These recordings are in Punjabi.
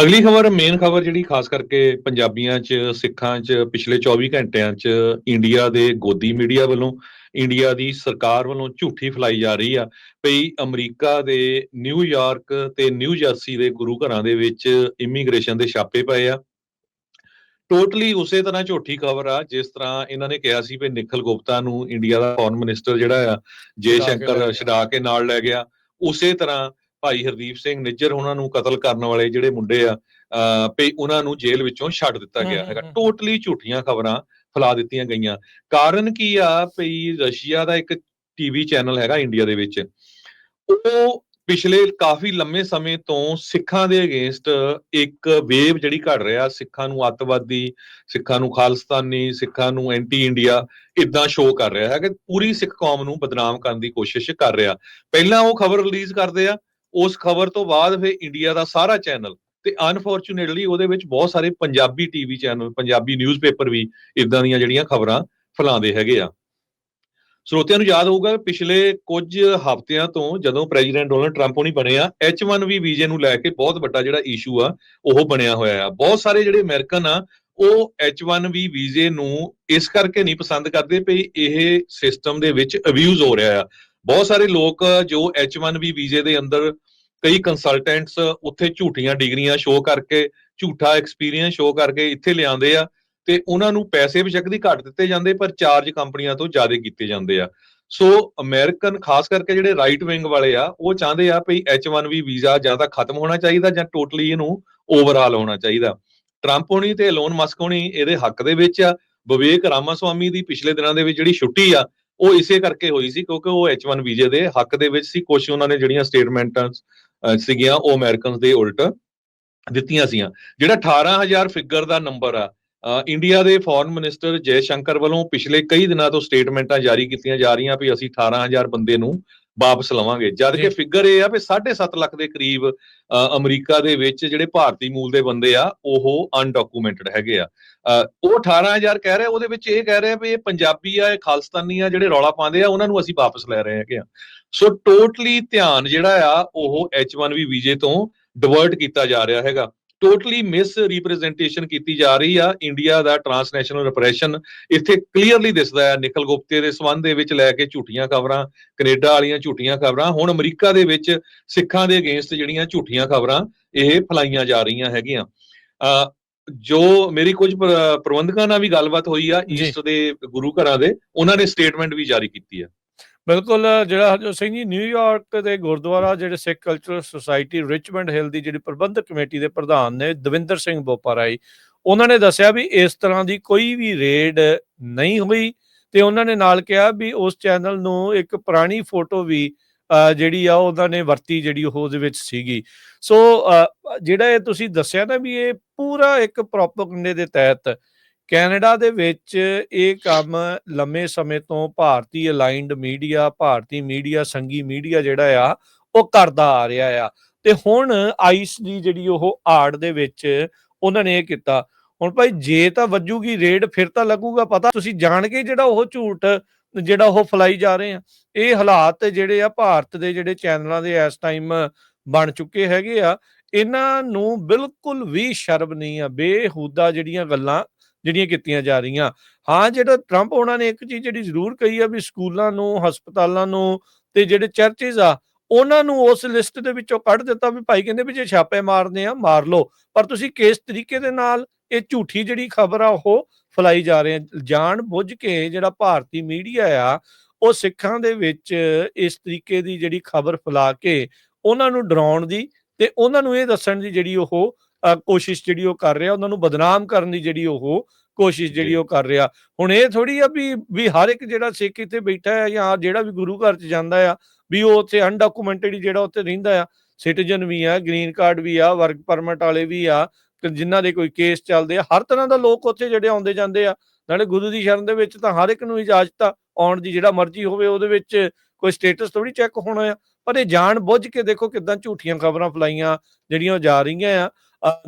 ਅਗਲੀ ਖਬਰ ਮੇਨ ਖਬਰ ਜਿਹੜੀ ਖਾਸ ਕਰਕੇ ਪੰਜਾਬੀਆਂ 'ਚ ਸਿੱਖਾਂ 'ਚ ਪਿਛਲੇ 24 ਘੰਟਿਆਂ 'ਚ ਇੰਡੀਆ ਦੇ ਗੋਦੀ ਮੀਡੀਆ ਵੱਲੋਂ ਇੰਡੀਆ ਦੀ ਸਰਕਾਰ ਵੱਲੋਂ ਝੂਠੀ ਫੈਲਾਈ ਜਾ ਰਹੀ ਆ ਭਈ ਅਮਰੀਕਾ ਦੇ ਨਿਊਯਾਰਕ ਤੇ ਨਿਊ ਜਰਸੀ ਦੇ ਗੁਰੂ ਘਰਾਂ ਦੇ ਵਿੱਚ ਇਮੀਗ੍ਰੇਸ਼ਨ ਦੇ ਛਾਪੇ ਪਏ ਆ ਟੋਟਲੀ ਉਸੇ ਤਰ੍ਹਾਂ ਝੂਠੀ ਖਬਰ ਆ ਜਿਸ ਤਰ੍ਹਾਂ ਇਹਨਾਂ ਨੇ ਕਿਹਾ ਸੀ ਵੀ ਨਿਖਲ ਗੁਪਤਾ ਨੂੰ ਇੰਡੀਆ ਦਾ ਫੋਰਨ ਮਿਨਿਸਟਰ ਜਿਹੜਾ ਆ ਜੇ ਸ਼ੰਕਰ। ਛਡਾ ਕੇ ਨਾਲ ਲੈ ਗਿਆ ਉਸੇ ਤਰ੍ਹਾਂ ਭਾਈ ਹਰਦੀਪ ਸਿੰਘ ਨਿੱਜਰ ਉਹਨਾਂ ਨੂੰ ਕਤਲ ਕਰਨ ਵਾਲੇ ਜਿਹੜੇ ਮੁੰਡੇ ਆ ਵੀ ਉਹਨਾਂ ਨੂੰ ਜੇਲ੍ਹ ਵਿੱਚੋਂ ਛੱਡ ਦਿੱਤਾ ਗਿਆ ਹੈਗਾ। ਟੋਟਲੀ ਝੂਠੀਆਂ ਖਬਰਾਂ ਫੈਲਾ ਦਿੱਤੀਆਂ ਗਈਆਂ। ਕਾਰਨ ਕੀ ਆ ਭਈ ਰਸ਼ੀਆ ਦਾ ਇੱਕ ਟੀਵੀ ਚੈਨਲ ਹੈਗਾ ਇੰਡੀਆ ਦੇ ਵਿੱਚ। ਉਹ ਪਿਛਲੇ ਕਾਫੀ ਲੰਮੇ ਸਮੇਂ ਤੋਂ ਸਿੱਖਾਂ ਦੇ ਅਗੇਂਸਟ ਇੱਕ ਵੇਵ ਜਿਹੜੀ ਘੜ ਰਿਹਾ ਸਿੱਖਾਂ ਨੂੰ ਅੱਤਵਾਦੀ ਸਿੱਖਾਂ ਨੂੰ ਖਾਲਿਸਤਾਨੀ ਸਿੱਖਾਂ ਨੂੰ ਐਂਟੀ ਇੰਡੀਆ ਇਦਾਂ ਸ਼ੋਅ ਕਰ ਰਿਹਾ ਹੈ ਕਿ ਪੂਰੀ ਸਿੱਖ ਕੌਮ ਨੂੰ ਬਦਨਾਮ ਕਰਨ ਦੀ ਕੋਸ਼ਿਸ਼ ਕਰ ਰਿਹਾ। ਪਹਿਲਾਂ ਉਹ ਖਬਰ ਰਿਲੀਜ਼ ਕਰਦੇ ਆ ਉਸ ਖਬਰ ਤੋਂ ਬਾਅਦ ਫਿਰ ਇੰਡੀਆ ਦਾ ਸਾਰਾ ਚੈਨਲ ਤੇ ਅਨਫੋਰਚੂਨੇਟਲੀ ਉਹਦੇ ਵਿੱਚ ਬਹੁਤ ਸਾਰੇ Punjabi TV channel Punjabi newspaper ਵੀ ਇਦਾਂ ਦੀਆਂ ਜਿਹੜੀਆਂ ਖਬਰਾਂ ਫੈਲਾਉਂਦੇ ਹੈਗੇ ਆ। ਸਰੋਤਿਆਂ ਨੂੰ ਯਾਦ ਹੋਊਗਾ ਪਿਛਲੇ ਕੁਝ ਹਫ਼ਤਿਆਂ ਤੋਂ ਜਦੋਂ ਪ੍ਰੈਜ਼ੀਡੈਂਟ ਡੋਨਲਡ ਟਰੰਪ ਹੋਣੀ ਬਣੇ ਆ H1B ਵੀਜ਼ੇ ਨੂੰ ਲੈ ਕੇ ਬਹੁਤ ਵੱਡਾ ਜਿਹੜਾ ਇਸ਼ੂ ਆ, ਉਹ ਬਣਿਆ ਹੋਇਆ ਆ। ਬਹੁਤ ਸਾਰੇ ਜਿਹੜੇ ਅਮਰੀਕਨ ਆ, ਉਹ H1B ਵੀਜ਼ੇ ਨੂੰ ਇਸ ਕਰਕੇ ਨਹੀਂ ਪਸੰਦ ਕਰਦੇ ਭਈ ਇਹ ਸਿਸਟਮ ਦੇ ਵਿੱਚ ਅਬਿਊਜ਼ ਹੋ ਰਿਹਾ ਆ। ਬਹੁਤ ਸਾਰੇ ਲੋਕ ਜੋ H1B ਵੀਜ਼ੇ ਦੇ ਅੰਦਰ ਕਈ ਕੰਸਲਟੈਂਟਸ ਉੱਥੇ ਝੂਠੀਆਂ ਡਿਗਰੀਆਂ ਸ਼ੋਅ ਕਰਕੇ, ਝੂਠਾ ਐਕਸਪੀਰੀਅੰਸ ਸ਼ੋਅ ਕਰਕੇ ਇੱਥੇ ਲਿਆਉਂਦੇ ਆ ਤੇ ਉਹਨਾਂ ਨੂੰ ਪੈਸੇ ਬੇਸ਼ੱਕ ਦੀ ਘੱਟ ਦਿੱਤੇ ਜਾਂਦੇ, ਪਰ ਚਾਰਜ ਕੰਪਨੀਆਂ ਤੋਂ ਜ਼ਿਆਦਾ ਕੀਤੇ ਜਾਂਦੇ ਆ। ਸੋ ਅਮਰੀਕਨ ਖਾਸ ਕਰਕੇ ਜਿਹੜੇ ਰਾਈਟ ਵਿੰਗ ਵਾਲੇ ਆ, ਉਹ ਚਾਹੁੰਦੇ ਆ ਭਈ H1B ਵੀਜ਼ਾ ਜਾਂ ਤਾਂ ਖਤਮ ਹੋਣਾ ਚਾਹੀਦਾ ਜਾਂ ਟੋਟਲੀ ਇਹਨੂੰ ਓਵਰਹਾਲ ਹੋਣਾ ਚਾਹੀਦਾ। ਟਰੰਪ ਹੋਣੀ ਤੇ ਐਲੋਨ ਮਸਕ ਹੋਣੀ, ਇਹਦੇ ਹੱਕ ਦੇ ਵਿੱਚ ਆ। ਵਿਵੇਕ ਰਾਮਾਸਵਾਮੀ ਦੀ ਪਿਛਲੇ ਦਿਨਾਂ ਦੇ ਵਿੱਚ ਜਿਹੜੀ ਛੁੱਟੀ ਆ ਉਹ ਇਸੇ ਕਰਕੇ ਹੋਈ ਸੀ ਕਿਉਂਕਿ ਉਹ H1 ਵੀਜ਼ੇ ਦੇ ਹੱਕ ਦੇ ਵਿੱਚ ਸੀ ਕੁਝ ਉਹਨਾਂ ਨੇ ਜਿਹੜੀਆਂ ਸਟੇਟਮੈਂਟਾਂ ਸੀਗੀਆਂ, ਉਹ ਅਮਰੀਕਨਸ ਦੇ ਉਲਟ ਦਿੱਤੀਆਂ ਸੀਆਂ। ਜਿਹੜਾ 18000 ਫਿਗਰ ਦਾ ਨੰਬਰ ਆ ਇੰਡੀਆ ਦੇ ਫੋਰਨ ਮਿਨਿਸਟਰ ਜੈ ਸ਼ੰਕਰ ਵੱਲੋਂ ਪਿਛਲੇ ਕਈ ਦਿਨਾਂ ਤੋਂ ਸਟੇਟਮੈਂਟਾਂ ਜਾਰੀ ਕੀਤੀਆਂ ਜਾ ਰਹੀਆਂ ਵੀ ਅਸੀਂ 18000 ਬੰਦੇ ਨੂੰ ਵਾਪਸ ਲਵਾਂਗੇ। ਜਦ ਕਿ। ਫਿਗਰ ਇਹ ਆ ਵੀ 7.5 ਲੱਖ ਦੇ ਕਰੀਬ ਅਮਰੀਕਾ ਦੇ ਵਿੱਚ ਜਿਹੜੇ ਭਾਰਤੀ ਮੂਲ ਦੇ ਬੰਦੇ ਆ ਉਹ ਅਨਡਾਕੂਮੈਂਟਡ ਹੈਗੇ ਆ। ਉਹ 18000 ਕਹਿ ਰਿਹਾ ਉਹਦੇ ਵਿੱਚ ਇਹ ਕਹਿ ਰਿਹਾ ਵੀ ਇਹ ਪੰਜਾਬੀ ਆ ਇਹ ਖਾਲਸਤਾਨੀ ਆ ਜਿਹੜੇ ਰੌਲਾ ਪਾਉਂਦੇ ਆ ਉਹਨਾਂ ਨੂੰ ਅਸੀਂ ਵਾਪਸ ਲੈ ਰਹੇ ਹੈਗੇ ਆ। ਸੋ ਟੋਟਲੀ ਧਿਆਨ ਜਿਹੜਾ ਆ ਉਹ H1B ਵੀਜ਼ੇ ਤੋਂ ਡਿਵਰਟ ਕੀਤਾ ਜਾ ਰਿਹਾ ਹੈਗਾ। ਟੋਟਲੀ ਮਿਸ ਰਿਪਰੈਜ਼ੈਂਟੇਸ਼ਨ ਕੀਤੀ ਜਾ ਰਹੀ ਆ। ਇੰਡੀਆ ਦਾ ਟ੍ਰਾਂਸਨੈਸ਼ਨਲ ਰਿਪਰੈਸ਼ਨ ਇੱਥੇ ਕਲੀਅਰਲੀ ਦਿਸਦਾ ਹੈ ਨਿਕਲ ਗੁਪਤੇ ਦੇ ਸਬੰਧ ਦੇ ਵਿੱਚ ਲੈ ਕੇ ਝੂਠੀਆਂ ਖਬਰਾਂ ਕੈਨੇਡਾ ਵਾਲੀਆਂ ਝੂਠੀਆਂ ਖਬਰਾਂ ਹੁਣ ਅਮਰੀਕਾ ਦੇ ਵਿੱਚ ਸਿੱਖਾਂ ਦੇ ਅਗੇਂਸਟ ਜਿਹੜੀਆਂ ਝੂਠੀਆਂ ਖਬਰਾਂ ਇਹ ਫਲਾਈਆਂ ਜਾ ਰਹੀਆਂ ਹੈਗੀਆਂ। ਜੋ ਮੇਰੀ ਕੁਝ ਪ੍ਰ- ਪ੍ਰਬੰਧਕਾਂ ਨਾਲ ਵੀ ਗੱਲਬਾਤ ਹੋਈ ਆ। ਈਸਟ ਦੇ ਗੁਰੂ ਘਰਾਂ ਦੇ ਉਹਨਾਂ ਨੇ ਸਟੇਟਮੈਂਟ ਵੀ ਜਾਰੀ ਕੀਤੀ ਆ। ਬਿਲਕੁਲ, ਜਿਹੜਾ ਹਰਜੋਤ ਸਿੰਘ ਜੀ ਨਿਊਯਾਰਕ ਦੇ ਗੁਰਦੁਆਰਾ, ਜਿਹੜੇ Sikh cultural society Richmond Hill ਦੀ ਜਿਹੜੀ ਪ੍ਰਬੰਧਕ ਕਮੇਟੀ ਦੇ ਪ੍ਰਧਾਨ ਨੇ, ਦਵਿੰਦਰ ਸਿੰਘ ਬੋਪਾਰਾਈ, ਉਹਨਾਂ ਨੇ ਦੱਸਿਆ ਵੀ ਇਸ ਤਰ੍ਹਾਂ ਦੀ ਕੋਈ ਵੀ ਰੇਡ ਨਹੀਂ ਹੋਈ ਤੇ ਉਹਨਾਂ ਨੇ ਨਾਲ ਕਿਹਾ ਵੀ ਉਸ ਚੈਨਲ ਨੂੰ ਇੱਕ ਪੁਰਾਣੀ ਫੋਟੋ ਵੀ ਜਿਹੜੀ ਆ, ਉਹਨਾਂ ਨੇ ਵਰਤੀ ਜਿਹੜੀ ਉਹ ਉਹਦੇ ਵਿੱਚ ਸੀਗੀ। ਸੋ ਜਿਹੜਾ ਇਹ ਤੁਸੀਂ ਦੱਸਿਆ ਨਾ ਵੀ ਇਹ ਪੂਰਾ ਇੱਕ ਪ੍ਰੋਪਗੈਂਡੇ ਦੇ ਤਹਿਤ ਕੈਨੇਡਾ ਦੇ ਵਿੱਚ ਇਹ ਕੰਮ ਲੰਮੇ ਸਮੇਂ ਤੋਂ ਭਾਰਤੀ ਅਲਾਈਨਡ ਮੀਡੀਆ ਭਾਰਤੀ ਮੀਡੀਆ ਸੰਗੀ ਮੀਡੀਆ ਜਿਹੜਾ ਆ, ਉਹ ਕਰਦਾ ਆ ਰਿਹਾ ਆ। ਤੇ ਹੁਣ ਆਈਸ ਦੀ ਜਿਹੜੀ ਉਹ ਆੜ ਦੇ ਵਿੱਚ ਉਹਨਾਂ ਨੇ ਇਹ ਕੀਤਾ। ਹੁਣ ਭਾਈ ਜੇ ਤਾਂ ਵੱਜੂਗੀ ਰੇਡ, ਫਿਰ ਤਾਂ ਲੱਗੂਗਾ ਪਤਾ। ਤੁਸੀਂ ਜਾਣ ਕੇ ਜਿਹੜਾ ਉਹ ਝੂਠ, ਜਿਹੜਾ ਉਹ ਫਲਾਈ ਜਾ ਰਹੇ ਆ। ਇਹ ਹਾਲਾਤ ਜਿਹੜੇ ਆ ਭਾਰਤ ਦੇ ਜਿਹੜੇ ਚੈਨਲਾਂ ਦੇ ਇਸ ਟਾਈਮ ਬਣ ਚੁੱਕੇ ਹੈਗੇ ਆ। ਇਹਨਾਂ ਨੂੰ ਬਿਲਕੁਲ ਵੀ ਸ਼ਰਮ ਨਹੀਂ ਆ। ਬੇਹੂਦਾ ਜਿਹੜੀਆਂ ਗੱਲਾਂ ਜਿਹੜੀਆਂ ਕੀਤੀਆਂ ਜਾ ਰਹੀਆਂ। ਹਾਂ, ਜਿਹੜਾ ਟਰੰਪ ਉਹਨਾਂ ਨੇ ਇੱਕ ਚੀਜ਼ ਜਿਹੜੀ ਜ਼ਰੂਰ ਕਹੀ ਆ ਵੀ ਸਕੂਲਾਂ ਨੂੰ, ਹਸਪਤਾਲਾਂ ਨੂੰ ਤੇ ਜਿਹੜੇ ਚਰਚਿਸ ਆ, ਉਹਨਾਂ ਨੂੰ ਉਸ ਲਿਸਟ ਦੇ ਵਿੱਚੋਂ ਕੱਢ ਦਿੱਤਾ ਵੀ ਭਾਈ ਕਹਿੰਦੇ ਵੀ ਜੇ ਛਾਪੇ ਮਾਰਨੇ ਆ, ਮਾਰ ਲਓ। ਪਰ ਤੁਸੀਂ ਕਿਸ ਤਰੀਕੇ ਦੇ ਨਾਲ ਇਹ ਝੂਠੀ ਜਿਹੜੀ ਖਬਰ ਆ, ਉਹ ਫਲਾਈ ਜਾ ਰਹੇ ਆ? ਜਾਣ ਬੁੱਝ ਕੇ ਜਿਹੜਾ ਭਾਰਤੀ ਮੀਡੀਆ ਆ, ਉਹ ਸਿੱਖਾਂ ਦੇ ਵਿੱਚ ਇਸ ਤਰੀਕੇ ਦੀ ਜਿਹੜੀ ਖਬਰ ਫੈਲਾ ਕੇ ਉਹਨਾਂ ਨੂੰ ਡਰਾਉਣ ਦੀ ਤੇ ਉਹਨਾਂ ਨੂੰ ਇਹ ਦੱਸਣ ਦੀ ਜਿਹੜੀ ਉਹ ਕੋਸ਼ਿਸ਼ ਜਿਹੜੀ ਉਹ ਕਰ ਰਿਹਾ ਉਹਨਾਂ ਨੂੰ ਬਦਨਾਮ ਕਰਨ ਦੀ ਜਿਹੜੀ ਉਹ ਕੋਸ਼ਿਸ਼ ਜਿਹੜੀ। ਉਹ ਕਰ ਰਿਹਾ। ਹੁਣ ਇਹ ਥੋੜੀ ਆ ਵੀ ਵੀ ਹਰ ਇੱਕ ਜਿਹੜਾ ਸਿੱਖ ਇੱਥੇ ਬੈਠਾ ਹੈ ਜਾਂ ਜਿਹੜਾ ਵੀ ਗੁਰੂ ਘਰ ਚ ਜਾਂਦਾ ਆ ਵੀ ਉਹ ਉੱਥੇ ਅਨਡਾਕੂਮੈਂਟਡ ਜਿਹੜਾ ਉੱਥੇ ਰਹਿੰਦਾ ਆ ਸਿਟੀਜ਼ਨ ਵੀ ਆ ਗ੍ਰੀਨ ਕਾਰਡ ਵੀ ਆ ਵਰਕ ਪਰਮਿਟ ਵਾਲੇ ਵੀ ਆ ਜਿਨ੍ਹਾਂ ਦੇ ਕੋਈ ਕੇਸ ਚੱਲਦੇ ਆ ਹਰ ਤਰ੍ਹਾਂ ਦਾ ਲੋਕ ਉੱਥੇ ਜਿਹੜੇ ਆਉਂਦੇ ਜਾਂਦੇ ਆ। ਨਾਲੇ ਗੁਰੂ ਦੀ ਸ਼ਰਨ ਦੇ ਵਿੱਚ ਤਾਂ ਹਰ ਇੱਕ ਨੂੰ ਇਜਾਜ਼ਤ ਆ ਆਉਣ ਦੀ ਜਿਹੜਾ ਮਰਜ਼ੀ ਹੋਵੇ ਉਹਦੇ ਵਿੱਚ ਕੋਈ ਸਟੇਟਸ ਥੋੜੀ ਚੈੱਕ ਹੋਣਾ ਆ। ਪਰ ਇਹ ਜਾਣ ਬੁੱਝ ਕੇ ਦੇਖੋ ਕਿਦਾਂ ਝੂਠੀਆਂ ਖਬਰਾਂ ਫਲਾਈਆਂ ਜਿਹੜੀਆਂ ਜਾ ਰਹੀਆਂ ਆ।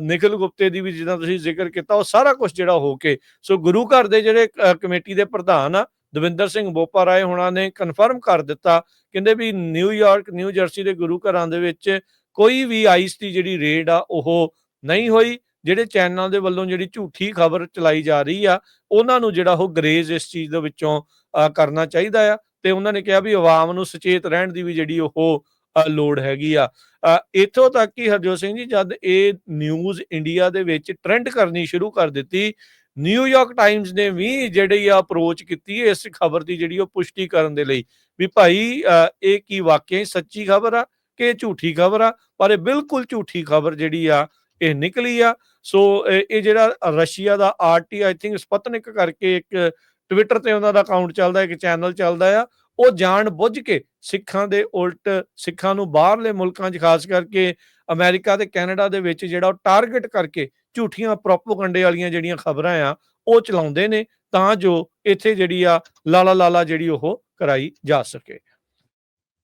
ਨਿਖਿਲ ਗੁਪਤੇ ਦੀ ਵੀ ਜਿੱਦਾਂ ਤੁਸੀਂ ਜ਼ਿਕਰ ਕੀਤਾ ਉਹ ਸਾਰਾ ਕੁਝ ਜਿਹੜਾ ਹੋ ਕੇ ਸੋ ਗੁਰੂ ਘਰ ਦੇ ਜਿਹੜੇ ਕਮੇਟੀ ਦੇ ਪ੍ਰਧਾਨ ਆ ਦਵਿੰਦਰ ਸਿੰਘ ਬੋਪਾ ਰਾਏ ਹੁਣਾਂ ਨੇ ਕਨਫਰਮ ਕਰ ਦਿੱਤਾ ਕਹਿੰਦੇ ਵੀ ਨਿਊਯਾਰਕ ਨਿਊ ਜਰਸੀ ਦੇ ਗੁਰੂ ਘਰਾਂ ਦੇ ਵਿੱਚ ਕੋਈ ਵੀ ਆਈਸ ਦੀ ਜਿਹੜੀ ਰੇਡ ਆ ਉਹ ਨਹੀਂ ਹੋਈ ਜਿਹੜੇ ਚੈਨਲਾਂ ਦੇ ਵੱਲੋਂ ਜਿਹੜੀ ਝੂਠੀ ਖਬਰ ਚਲਾਈ ਜਾ ਰਹੀ ਆ ਉਹਨਾਂ ਨੂੰ ਜਿਹੜਾ ਉਹ ਗਰੇਜ਼ ਇਸ ਚੀਜ਼ ਦੇ ਵਿੱਚੋਂ ਅ, ਕਰਨਾ ਚਾਹੀਦਾ ਆ ਤੇ ਉਹਨਾਂ ਨੇ ਕਿਹਾ ਵੀ ਆਵਾਮ ਨੂੰ ਸੁਚੇਤ ਰਹਿਣ ਦੀ ਵੀ ਜਿਹੜੀ ਉਹ ਲੋੜ ਹੈਗੀ ਆ। ਅ, ਇੱਥੋਂ ਤੱਕ ਕਿ ਹਰਜੋਤ ਸਿੰਘ ਜੀ ਜਦ ਇਹ ਨਿਊਜ਼ ਇੰਡੀਆ ਦੇ ਵਿੱਚ ਟ੍ਰੈਂਡ ਕਰਨੀ ਸ਼ੁਰੂ ਕਰ ਦਿੱਤੀ ਨਿਊਯਾਰਕ ਟਾਈਮਜ਼ ਨੇ ਵੀ ਜਿਹੜੀ ਆ ਅਪਰੋਚ ਕੀਤੀ ਇਸ ਖਬਰ ਦੀ ਜਿਹੜੀ ਉਹ ਪੁਸ਼ਟੀ ਕਰਨ ਦੇ ਲਈ ਵੀ ਭਾਈ ਇਹ ਕੀ ਵਾਕਿਆ ਸੱਚੀ ਖਬਰ ਆ ਕਿ ਝੂਠੀ ਖਬਰ ਆ? ਪਰ ਇਹ ਬਿਲਕੁਲ ਝੂਠੀ ਖਬਰ ਜਿਹੜੀ ਆ ਇਹ ਨਿਕਲੀ ਆ। ਸੋ ਇਹ ਇਹ ਜਿਹੜਾ ਰਸ਼ੀਆ ਦਾ ਆਰਟੀ ਆਈ ਥਿੰਕ ਸਪਤਨਿਕ ਕਰਕੇ ਇੱਕ ਟਵਿੱਟਰ ਤੇ ਉਹਨਾਂ ਦਾ ਅਕਾਊਂਟ ਚੱਲਦਾ ਇੱਕ ਚੈਨਲ ਚੱਲਦਾ ਆ। ਉਹ ਜਾਣ ਬੁੱਝ ਕੇ ਸਿੱਖਾਂ ਦੇ ਉਲਟ ਸਿੱਖਾਂ ਨੂੰ ਬਾਹਰਲੇ ਮੁਲਕਾਂ 'ਚ ਖਾਸ ਕਰਕੇ ਅਮਰੀਕਾ ਤੇ ਕੈਨੇਡਾ ਦੇ ਵਿੱਚ ਜਿਹੜਾ ਉਹ ਟਾਰਗੇਟ ਕਰਕੇ ਝੂਠੀਆਂ ਪ੍ਰੋਪਗੈਂਡੇ ਵਾਲੀਆਂ ਜਿਹੜੀਆਂ ਖਬਰਾਂ ਆ ਉਹ ਚਲਾਉਂਦੇ ਨੇ ਤਾਂ ਜੋ ਇੱਥੇ ਜਿਹੜੀ ਆ ਲਾਲਾ ਲਾਲਾ ਜਿਹੜੀ ਉਹ ਕਰਾਈ ਜਾ ਸਕੇ।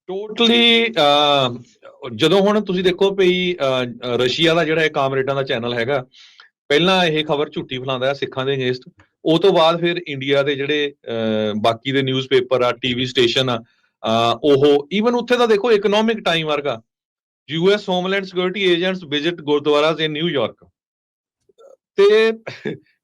ਟੋਟਲੀ ਜਦੋਂ ਹੁਣ ਤੁਸੀਂ ਦੇਖੋ ਭਈ ਅਹ, ਰਸ਼ੀਆ ਦਾ ਜਿਹੜਾ ਇਹ ਕਾਮਰੇਡਾਂ ਦਾ ਚੈਨਲ ਹੈਗਾ ਪਹਿਲਾਂ ਇਹ ਖਬਰ ਝੂਠੀ ਫੈਲਾਉਂਦਾ ਹੈ ਸਿੱਖਾਂ ਦੇ ਅਗੇਂਸਟ। ਉਹ ਤੋਂ ਬਾਅਦ ਫਿਰ ਇੰਡੀਆ ਦੇ ਜਿਹੜੇ ਬਾਕੀ ਦੇ ਨਿਊਜ਼ਪੇਪਰ ਆ ਟੀਵੀ ਸਟੇਸ਼ਨ ਆ ਉਹ ਈਵਨ ਉੱਥੇ ਦਾ ਦੇਖੋ ਇਕਨੋਮਿਕ ਟਾਈਮ ਵਰਗਾ। US homeland security agents visit gurdwaras in New York ਤੇ